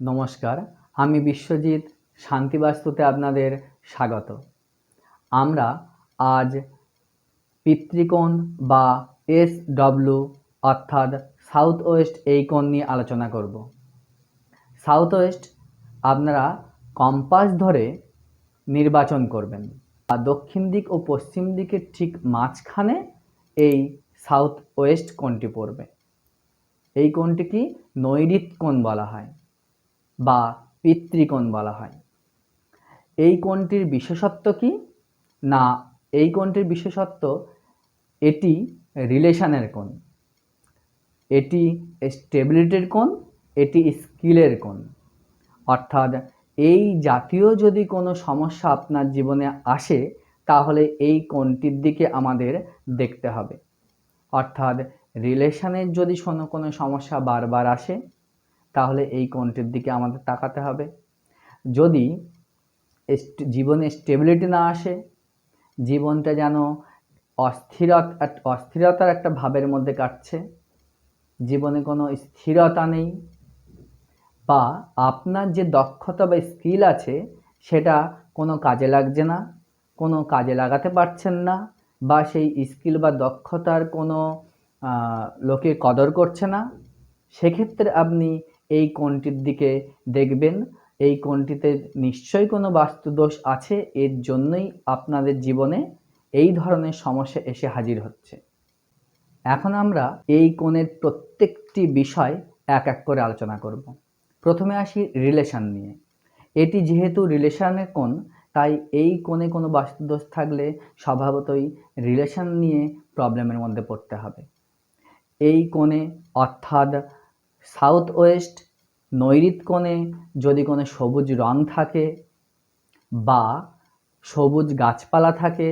নমস্কার, আমি বিশ্বজিৎ, শান্তিবাস্তুতে আপনাদের স্বাগত। আমরা আজ পিতৃকোণ বা এস ডব্লু অর্থাৎ সাউথ ওয়েস্ট এই কোণ নিয়ে আলোচনা করব। সাউথ ওয়েস্ট আপনারা কম্পাস ধরে নির্বাচন করবেন। আর দক্ষিণ দিক ও পশ্চিম দিকের ঠিক মাঝখানে এই সাউথ ওয়েস্ট কোণটি পড়বে। এই কোণটি কি নৈরিত কোণ বলা হয়। বা পিতৃকোণ বলা হয়। এই কোণটির বিশেষত্ব কি? না, এই কোণটির বিশেষত্ব এটি রিলেশনের কোণ। এটি স্টেবিলিটির কোণ, এটি স্কিলের কোণ। অর্থাৎ এই জাতীয় যদি কোনো সমস্যা আপনার জীবনে আসে, তাহলে এই কোণটির দিকে আমাদের দেখতে হবে। অর্থাৎ রিলেশনের যদি কোনো কোনো সমস্যা বারবার আসে তাহলে এই কোণটির দিকে আমাদের তাকাতে হবে। যদি জীবনে স্টেবিলিটি না আসে, জীবনটা যেন অস্থিরতা, অস্থিরতার একটা ভাবের মধ্যে কাটছে, জীবনে কোনো স্থিরতা নেই, বা আপনার যে দক্ষতা বা স্কিল আছে, সেটা কোনো কাজে লাগছে না, কোনো কাজে লাগাতে পারছেন না, বা সেই স্কিল বা দক্ষতার কোনো লোকে কদর করছে না, সেক্ষেত্রে আপনি এই কোণটির দিকে দেখবেন, এই কোণটিতে নিশ্চয়ই কোনো বাস্তুদোষ আছে, এর জন্যই আপনাদের জীবনে এই ধরনের সমস্যা এসে হাজির হচ্ছে। এখন আমরা এই কোণের প্রত্যেকটি বিষয় এক এক করে আলোচনা করব। প্রথমে আসি রিলেশান নিয়ে। এটি যেহেতু রিলেশনের কোণ, তাই এই কোণে কোনো বাস্তুদোষ থাকলে স্বভাবতই রিলেশন নিয়ে প্রবলেমের মধ্যে পড়তে হবে। এই কোণে অর্থাৎ সাউথ ওয়েস্ট নৈরিত কোণে যদি কোনো সবুজ রং থাকে বা সবুজ গাছপালা থাকে,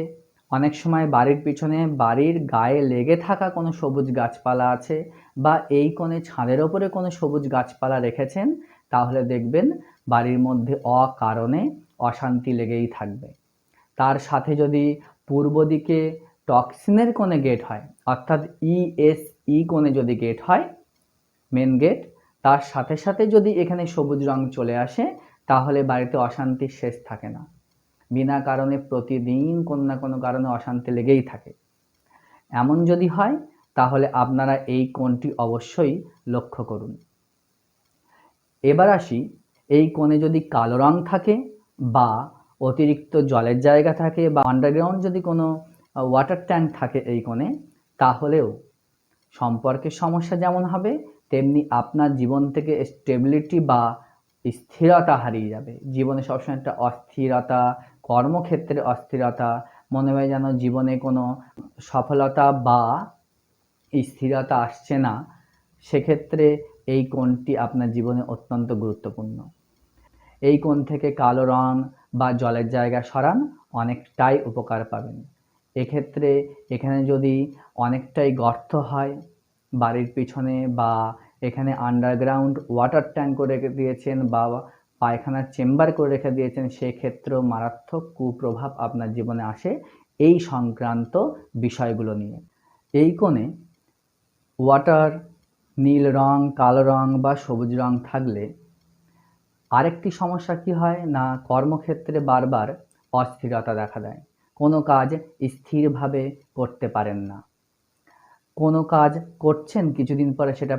অনেক সময় বাড়ির পিছনে বাড়ির গায়ে লেগে থাকা কোনো সবুজ গাছপালা আছে বা এই কোণে ছাদের ওপরে কোনো সবুজ গাছপালা রেখেছেন, তাহলে দেখবেন বাড়ির মধ্যে অকারণে অশান্তি লেগেই থাকবে। তার সাথে যদি পূর্ব দিকে টক্সিনের কোণে গেট হয়, অর্থাৎ ইএসই কোণে যদি গেট হয় মেন গেট তার সাথে সাথে যদি এখানে সবুজ রং চলে আসে, তাহলে বাড়িতে অশান্তির শেষ থাকে না। বিনা কারণে প্রতিদিন কোনো না কোনো কারণে অশান্তি লেগেই থাকে। এমন যদি হয়, তাহলে আপনারা এই কোণটি অবশ্যই লক্ষ্য করুন। এবার আসি, এই কোণে যদি কালো রং থাকে বা অতিরিক্ত জলের জায়গা থাকে বা আন্ডারগ্রাউন্ড যদি কোনো ওয়াটার ট্যাঙ্ক থাকে এই কোণে, তাহলেও সম্পর্কের সমস্যা যেমন হবে তেমনি আপনার জীবন থেকে স্টেবিলিটি বা স্থিরতা হারিয়ে যাবে। জীবনে সবসময় একটা অস্থিরতা, কর্মক্ষেত্রে অস্থিরতা, মনে হয় যেন জীবনে কোনো সফলতা বা স্থিরতা আসছে না। সেক্ষেত্রে এই কোণটি আপনার জীবনে অত্যন্ত গুরুত্বপূর্ণ। এই কোণ থেকে কালো রং বা জলের জায়গা সরান, অনেকটাই উপকার পাবেন। এক্ষেত্রে এখানে যদি অনেকটাই গর্ত হয় বাড়ির পিছনে বা এখানে আন্ডারগ্রাউন্ড ওয়াটার ট্যাঙ্ক করে রেখে দিয়েছেন বা পায়খানার চেম্বার করে রেখে দিয়েছেন, সেক্ষেত্রেও মারাত্মক কুপ্রভাব আপনার জীবনে আসে এই সংক্রান্ত বিষয়গুলো নিয়ে। এই কোণে ওয়াটার নীল রং, কালো রং বা সবুজ রং থাকলে আরেকটি সমস্যা কি হয় না কর্মক্ষেত্রে বারবার অস্থিরতা দেখা দেয়। কোনো কাজ স্থিরভাবে করতে পারেন না। কোনো কাজ করছেন? কিছুদিন পরে সেটা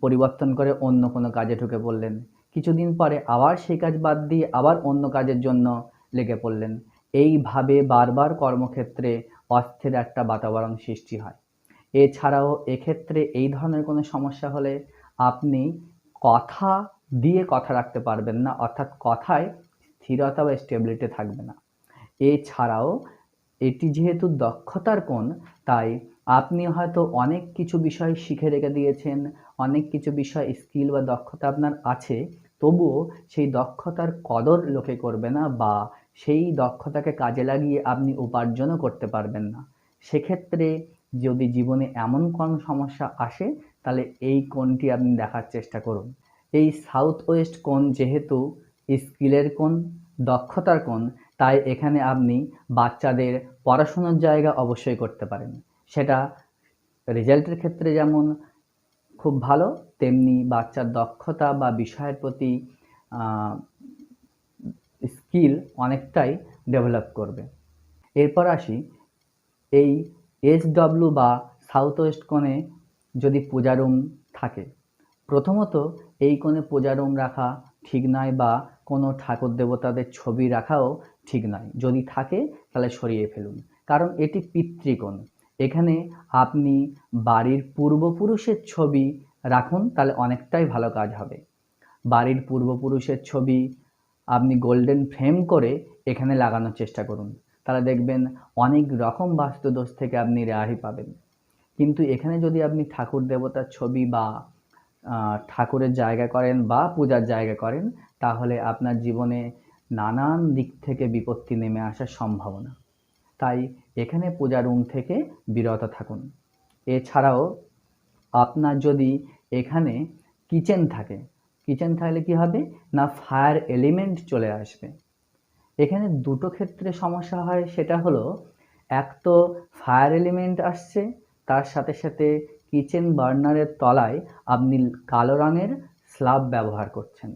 পরিবর্তন করে অন্য কোনো কাজে ঢুকে পড়লেন। কিছুদিন পরে আবার সেই কাজ বাদ দিয়ে আবার অন্য কাজের জন্য লেগে পড়লেন। এইভাবে বারবার কর্মক্ষেত্রে অস্থির একটা বাতাবরণ সৃষ্টি হয়। এছাড়াও এক্ষেত্রে এই ধরনের কোনো সমস্যা হলে আপনি কথা দিয়ে কথা রাখতে পারবেন না, অর্থাৎ কথায় স্থিরতা বা স্টেবিলিটি থাকবে না। এছাড়াও এটি যেহেতু দক্ষতার কোণ, তাই আপনি হয়তো অনেক কিছু বিষয় শিখে রেখে দিয়েছেন, অনেক কিছু বিষয় স্কিল বা দক্ষতা আপনার আছে, তবুও সেই দক্ষতার কদর লোকে করবে না বা সেই দক্ষতাকে কাজে লাগিয়ে আপনি উপার্জনও করতে পারবেন না। সেক্ষেত্রে যদি জীবনে এমন কোনো সমস্যা আসে, তাহলে এই কোণটি আপনি দেখার চেষ্টা করুন। এই সাউথ ওয়েস্ট কোণ যেহেতু স্কিলের কোণ, দক্ষতার কোণ, তাই এখানে আপনি বাচ্চাদের পড়াশোনার জায়গা অবশ্যই করতে পারেন। সেটা রেজাল্টের ক্ষেত্রে যেমন খুব ভালো, তেমনি বাচ্চার দক্ষতা বা বিষয়ের প্রতি স্কিল অনেকটাই ডেভেলপ করবে। এরপর আসি, এই এস ডব্লিউ বা সাউথ ওয়েস্ট কোণে যদি পূজা রুম থাকে, প্রথমত এই কোণে পূজা রুম রাখা ঠিক নয় বা কোনো ঠাকুর দেবতাদের ছবি রাখাও ঠিক নয়। যদি থাকে তাহলে সরিয়ে ফেলুন। কারণ এটি পিতৃকোণ এখানে আপনি বাড়ির পূর্বপুরুষের ছবি রাখুন, তাহলে অনেকটাই ভালো কাজ হবে। বাড়ির পূর্বপুরুষের ছবি আপনি গোল্ডেন ফ্রেম করে এখানে লাগানোর চেষ্টা করুন। তাহলে দেখবেন অনেক রকম বাস্তুদোষ থেকে আপনি রেহাই পাবেন। কিন্তু এখানে যদি আপনি ঠাকুর দেবতার ছবি বা ঠাকুরের জায়গা করেন বা পূজার জায়গা করেন, তাহলে আপনার জীবনে নানান দিক থেকে বিপত্তি নেমে আসার সম্ভাবনা। তাই এখানে পূজা রুম থেকে বিরত থাকুন। এছাড়াও আপনার যদি এখানে কিচেন থাকে, কিচেন থাকলে কি হবে? না ফায়ার এলিমেন্ট চলে আসবে। এখানে দুটো ক্ষেত্রে সমস্যা হয়, সেটা হলো এক তো ফায়ার এলিমেন্ট আসছে, তার সাথে সাথে কিচেন বার্নারের তলায় আপনি কালো রঙের স্ল্যাব ব্যবহার করছেন।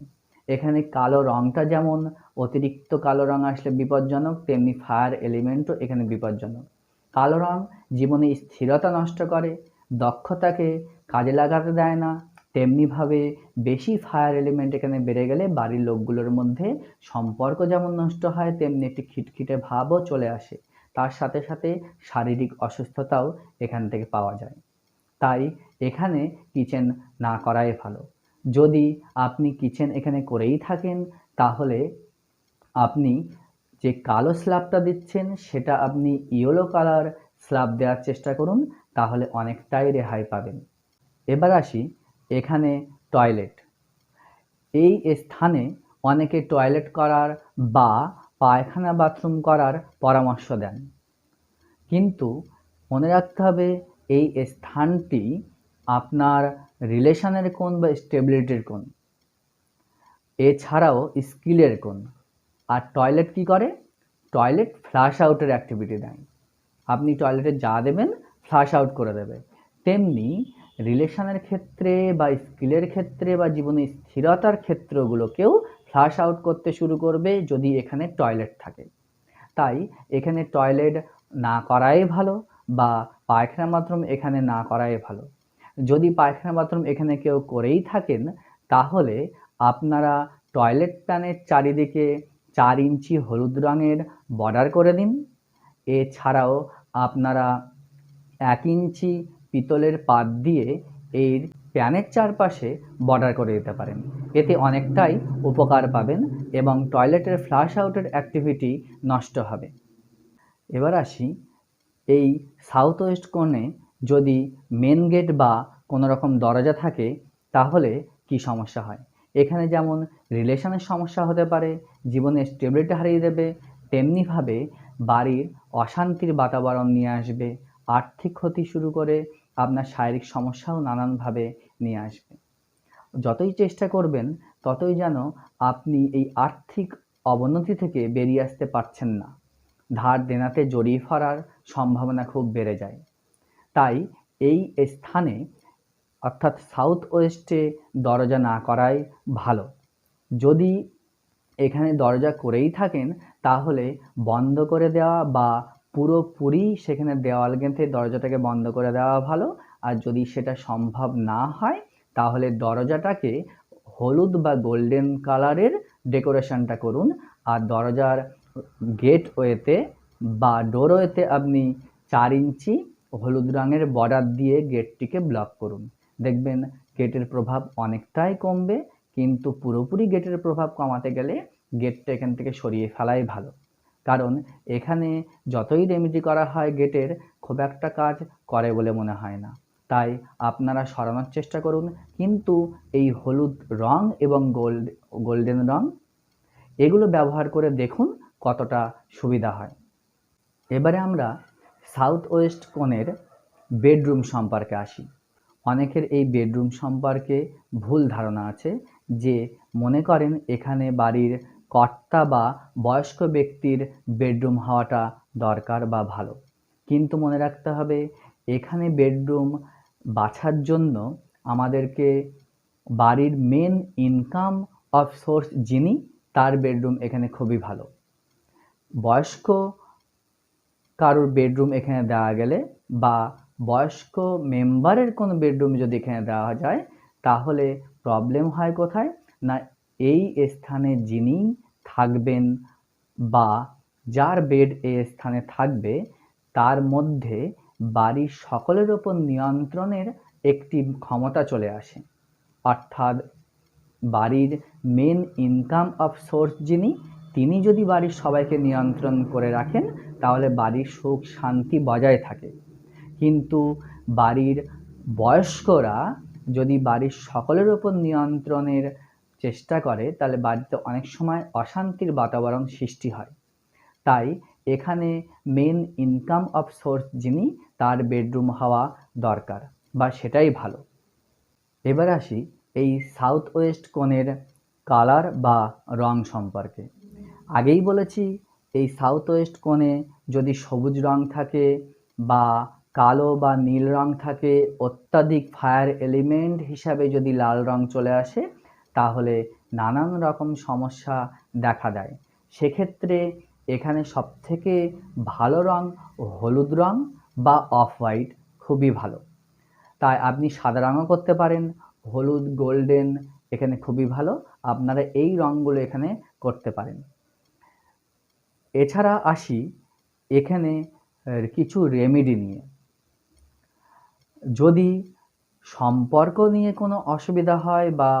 এখানে কালো রঙটা যেমন, অতিরিক্ত কালো রঙ আসলে বিপজ্জনক, তেমনি ফায়ার এলিমেন্টও এখানে বিপজ্জনক। কালো রঙ জীবনে স্থিরতা নষ্ট করে, দক্ষতাকে কাজে লাগাতে দেয় না। তেমনিভাবে বেশি ফায়ার এলিমেন্ট এখানে বেড়ে গেলে বাড়ির লোকগুলোর মধ্যে সম্পর্ক যেমন নষ্ট হয়, তেমনি একটি খিটখিটে ভাবও চলে আসে। তার সাথে সাথে শারীরিক অসুস্থতাও এখান থেকে পাওয়া যায়। তাই এখানে কিচেন না করাই ভালো। যদি আপনি কিচেন এখানে করেই থাকেন, তাহলে আপনি যে কালো স্ল্যাবটা দিচ্ছেন, সেটা আপনি ইয়েলো কালার স্ল্যাব দেওয়ার চেষ্টা করুন, তাহলে অনেকটাই রেহাই পাবেন। এবার আসি এখানে টয়লেট এই স্থানে অনেকে টয়লেট করার বা পায়খানা বাথরুম করার পরামর্শ দেন। কিন্তু মনে রাখতে হবে, এই স্থানটি আপনার রিলেশনের কোণ বা স্টেবিলিটির কোণ। এছাড়াও স্কিলের কোণ। আর টয়লেট কি করে? টয়লেট ফ্ল্যাশ আউটের অ্যাক্টিভিটি দেয়। আপনি টয়লেটে যা দেবেন ফ্ল্যাশ আউট করে দেবে। তেমনি রিলেশনের ক্ষেত্রে বা স্কিলের ক্ষেত্রে বা জীবনে স্থিরতার ক্ষেত্রগুলোকেও ফ্ল্যাশ আউট করতে শুরু করবে যদি এখানে টয়লেট থাকে। তাই এখানে টয়লেট না করাই ভালো বা পায়খানা বাথরুম এখানে না করাই ভালো। যদি পায়খানা বাথরুম এখানে কেউ করেই থাকেন, তাহলে আপনারা টয়লেট প্যানের চারিদিকে চার ইঞ্চি হলুদ রঙের বর্ডার করে দিন এছাড়াও আপনারা এক ইঞ্চি পিতলের পাত দিয়ে এর প্যানের চারপাশে বর্ডার করে দিতে পারেন। এতে অনেকটাই উপকার পাবেন এবং টয়লেটের ফ্লাশ আউটের অ্যাক্টিভিটি নষ্ট হবে। এবার আসি এই সাউথ ওয়েস্ট কোণে যদি মেন গেট বা কোনো রকম দরজা থাকে, তাহলে কি সমস্যা হয়? এখানে যেমন রিলেশনের সমস্যা হতে পারে, জীবনে স্টেবিলিটি হারিয়ে দেবে তেমনিভাবে বাড়ির অশান্তির বাতাবরণ নিয়ে আসবে, আর্থিক ক্ষতি শুরু করে আপনার শারীরিক সমস্যাও নানানভাবে নিয়ে আসবে। যতই চেষ্টা করবেন, ততই যেন আপনি এই আর্থিক অবনতি থেকে বেরিয়ে আসতে পারছেন না। ধার দেনাতে জড়িয়ে পড়ার সম্ভাবনা খুব বেড়ে যায়। তাই এই স্থানে, অর্থাৎ সাউথ ওয়েস্টে দরজা না করাই ভালো। যদি এখানে দরজা করেই থাকেন, তাহলে বন্ধ করে দেওয়া বা পুরোপুরি সেখানে দেওয়াল গেঁথে দরজাটাকে বন্ধ করে দেওয়া ভালো। আর যদি সেটা সম্ভব না হয়, তাহলে দরজাটাকে হলুদ বা গোল্ডেন কালারের ডেকোরেশনটা করুন। আর দরজার গেটওয়েতে বা ডোরওয়েতে আপনি চার ইঞ্চি হলুদ রঙের বর্ডার দিয়ে গেটটিকে ব্লক করুন। দেখবেন গেটের প্রভাব অনেকটাই কমবে, কিন্তু পুরোপুরি গেটের প্রভাব কমাতে গেলে গেটটা এখান থেকে সরিয়ে ফেলাই ভালো। কারণ এখানে যতই রেমিডি করা হয় গেটের, খুব একটা কাজ করে বলে মনে হয় না। তাই আপনারা সরানোর চেষ্টা করুন, কিন্তু এই হলুদ রং এবং গোল্ড, গোল্ডেন রং, এগুলো ব্যবহার করে দেখুন কতটা সুবিধা হয়। এবারে আমরা সাউথ ওয়েস্ট কোণের বেডরুম সম্পর্কে আসি। অনেকের এই বেডরুম সম্পর্কে ভুল ধারণা আছে যে মনে করেন এখানে বাড়ির কর্তা বা বয়স্ক ব্যক্তির বেডরুম হওয়াটা দরকার বা ভালো। কিন্তু মনে রাখতে হবে, এখানে বেডরুম বাছার জন্য আমাদেরকে বাড়ির মেন ইনকাম অফ সোর্স যিনি, তার বেডরুম এখানে খুবই ভালো। বয়স্ক কারোর বেডরুম এখানে দেওয়া গেলে বা বয়স্ক মেম্বারের কোনো বেডরুম যদি এখানে দেওয়া যায়, তাহলে প্রবলেম হয় কোথায়? না, এই স্থানে যিনি থাকবেন বা যার বেড এই স্থানে থাকবে, তার মধ্যে বাড়ির সকলের ওপর নিয়ন্ত্রণের একটি ক্ষমতা চলে আসে। অর্থাৎ বাড়ির মেন ইনকাম অফ সোর্স যিনি তিনি যদি বাড়ির সবাইকে নিয়ন্ত্রণ করে রাখেন, তাহলে বাড়ির সুখ শান্তি বজায় থাকে। কিন্তু বাড়ির বয়স্করা যদি বাড়ির সকলের ওপর নিয়ন্ত্রণের চেষ্টা করে, তাহলে বাড়িতে অনেক সময় অশান্তির বাতাবরণ সৃষ্টি হয়। তাই এখানে মেন ইনকাম অফ সোর্স যিনি, তার বেডরুম হওয়া দরকার বা সেটাই ভালো। এবার আসি এই সাউথ ওয়েস্ট কোণের কালার বা রং সম্পর্কে। আগেই বলেছি, এই সাউথ ওয়েস্ট কোণে যদি সবুজ রং থাকে বা কালো বা নীল রং থাকে, অত্যাধিক ফায়ার এলিমেন্ট হিসাবে যদি লাল রং চলে আসে, তাহলে নানান রকম সমস্যা দেখা দেয়। সেক্ষেত্রে এখানে সবথেকে ভালো রং হলুদ রং বা অফ হোয়াইট খুবই ভালো। তাই আপনি সাদা রঙও করতে পারেন, হলুদ গোল্ডেন এখানে খুবই ভালো। আপনারা এই রঙগুলো এখানে করতে পারেন। এছাড়া আসি এখানে কিছু রেমেডি নিয়ে। যদি সম্পর্ক নিয়ে কোনো অসুবিধা হয় বা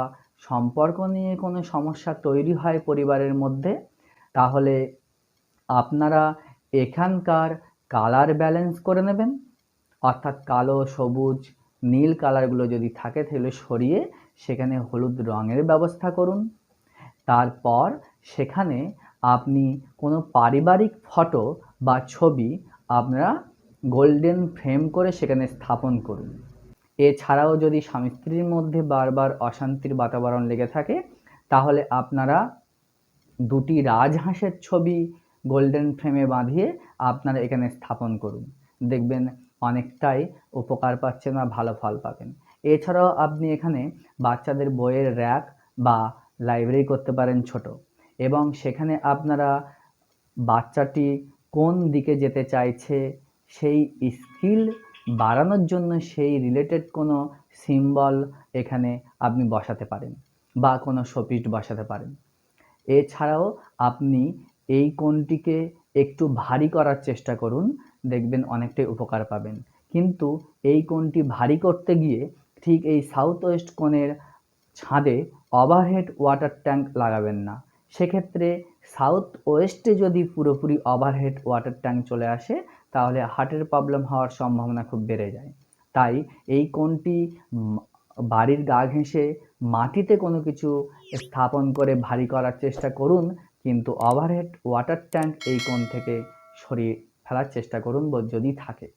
সম্পর্ক নিয়ে কোনো সমস্যা তৈরি হয় পরিবারের মধ্যে, তাহলে আপনারা এখানকার কালার ব্যালেন্স করে নেবেন। অর্থাৎ কালো, সবুজ, নীল কালারগুলো যদি থাকে তাহলে সরিয়ে সেখানে হলুদ রঙের ব্যবস্থা করুন। তারপর সেখানে আপনি কোনো পারিবারিক ফটো বা ছবি আপনারা গোল্ডেন ফ্রেম করে সেখানে স্থাপন করুন। এছাড়াও যদি স্বামী স্ত্রীর মধ্যে বারবার অশান্তির বাতাবরণ লেগে থাকে, তাহলে আপনারা দুটি রাজহাঁসের ছবি গোল্ডেন ফ্রেমে বাঁধিয়ে আপনারা এখানে স্থাপন করুন। দেখবেন অনেকটাই উপকার পাচ্ছেন বা ভালো ফল পাবেন। এছাড়াও আপনি এখানে বাচ্চাদের বইয়ের র্যাক বা লাইব্রেরি করতে পারেন ছোট। এবং সেখানে আপনারা বাচ্চাটি কোন দিকে যেতে চাইছে, সেই স্কিল বাড়ানোর জন্য সেই রিলেটেড কোনো সিম্বল এখানে আপনি বসাতে পারেন বা কোনো শোপিস বসাতে পারেন। এছাড়াও আপনি এই কোণটিকে একটু ভারী করার চেষ্টা করুন, দেখবেন অনেকটাই উপকার পাবেন। কিন্তু এই কোণটি ভারী করতে গিয়ে ঠিক এই সাউথ ওয়েস্ট কোণের ছাদে ওভারহেড ওয়াটার ট্যাঙ্ক লাগাবেন না। সেক্ষেত্রে সাউথ ওয়েস্টে যদি পুরোপুরি ওভারহেড ওয়াটার ট্যাঙ্ক চলে আসে, তাহলে হার্টের প্রবলেম হওয়ার সম্ভাবনা খুব বেড়ে যায়। তাই এই কোণটি বাড়ির গা ঘেঁষে মাটিতে কোনো কিছু স্থাপন করে ভারী করার চেষ্টা করুন, কিন্তু ওভারহেড ওয়াটার ট্যাঙ্ক এই কোণ থেকে সরিয়ে ফেলার চেষ্টা করুন যদি থাকে।